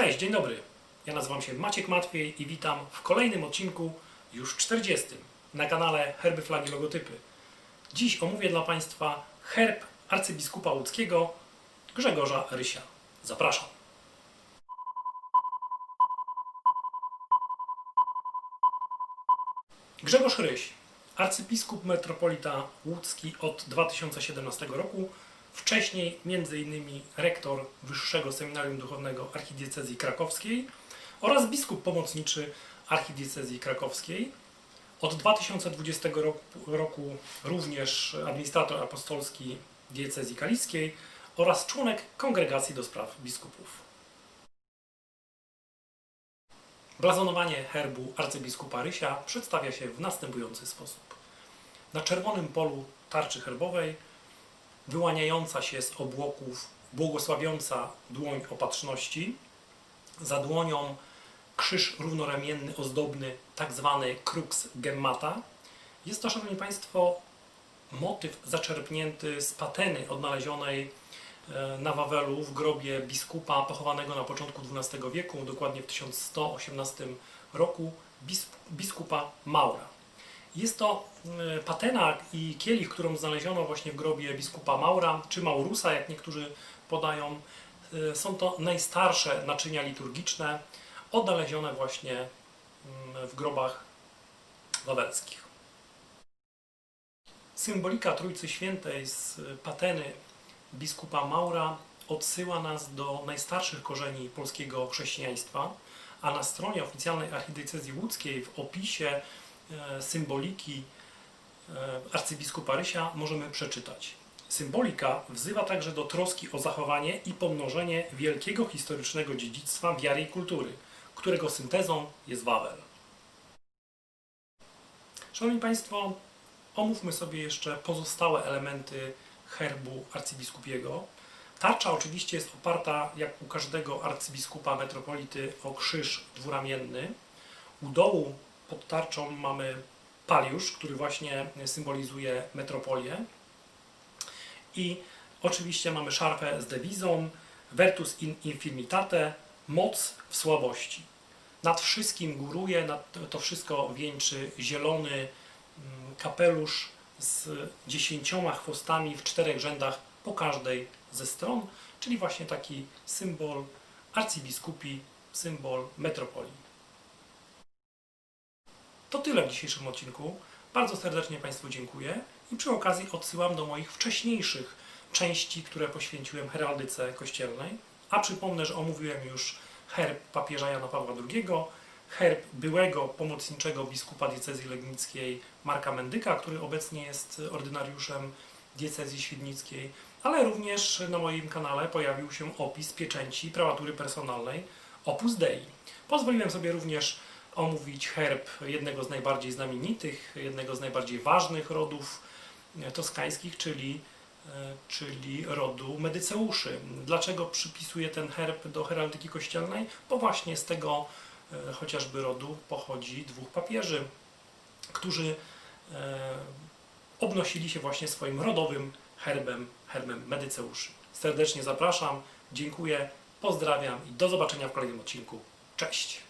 Cześć, dzień dobry. Ja nazywam się Maciek Matwiej i witam w kolejnym odcinku, już 40, na kanale Herby, Flagi, Logotypy. Dziś omówię dla Państwa herb arcybiskupa łódzkiego Grzegorza Rysia. Zapraszam. Grzegorz Ryś, arcybiskup metropolita łódzki od 2017 roku, wcześniej m.in. rektor Wyższego Seminarium Duchownego Archidiecezji Krakowskiej oraz biskup pomocniczy Archidiecezji Krakowskiej. Od 2020 roku, roku również administrator apostolski diecezji kaliskiej oraz członek Kongregacji do Spraw Biskupów. Blazonowanie herbu arcybiskupa Rysia przedstawia się w następujący sposób. Na czerwonym polu tarczy herbowej wyłaniająca się z obłoków błogosławiąca dłoń opatrzności, za dłonią krzyż równoramienny, ozdobny, tak zwany crux gemmata. Jest to, Szanowni Państwo, motyw zaczerpnięty z pateny odnalezionej e, na Wawelu w grobie biskupa pochowanego na początku XII wieku, dokładnie w 1118 roku, biskupa Maura. Jest to e, patena i kielich, którą znaleziono właśnie w grobie biskupa Maura, czy Maurusa, jak niektórzy podają. E, Są to najstarsze naczynia liturgiczne, odnalezione właśnie mm, w grobach wawelskich. Symbolika Trójcy Świętej z pateny biskupa Maura odsyła nas do najstarszych korzeni polskiego chrześcijaństwa, a na stronie oficjalnej archidiecezji łódzkiej w opisie symboliki e, arcybiskupa Rysia możemy przeczytać. Symbolika wzywa także do troski o zachowanie i pomnożenie wielkiego historycznego dziedzictwa wiary i kultury, którego syntezą jest Wawel. Szanowni Państwo, omówmy sobie jeszcze pozostałe elementy herbu arcybiskupiego. Tarcza oczywiście jest oparta, jak u każdego arcybiskupa metropolity, o krzyż dwuramienny. U dołu pod tarczą mamy paliusz, który właśnie symbolizuje metropolię. I oczywiście mamy szarfę z dewizą Vertus in infirmitate, moc w słabości. Nad wszystkim góruje, nad to wszystko wieńczy zielony mm, kapelusz z dziesięcioma chwostami w czterech rzędach po każdej ze stron, czyli właśnie taki symbol arcybiskupi, symbol metropolii. To tyle w dzisiejszym odcinku. Bardzo serdecznie Państwu dziękuję i przy okazji odsyłam do moich wcześniejszych części, które poświęciłem heraldyce kościelnej. A przypomnę, że omówiłem już herb papieża Jana Pawła II, herb byłego pomocniczego biskupa diecezji legnickiej Marka Mendyka, który obecnie jest ordynariuszem diecezji świdnickiej, ale również na moim kanale pojawił się opis pieczęci prałatury personalnej Opus Dei. Pozwoliłem sobie również omówić herb jednego z najbardziej znamienitych, jednego z najbardziej ważnych rodów e, toskańskich, czyli, e, czyli rodu Medyceuszy. Dlaczego przypisuję ten herb do heraldyki kościelnej? Bo właśnie z tego e, chociażby rodu pochodzi dwóch papieży, którzy obnosili się właśnie swoim rodowym herbem, herbem Medyceuszy. Serdecznie zapraszam, dziękuję, pozdrawiam i do zobaczenia w kolejnym odcinku. Cześć!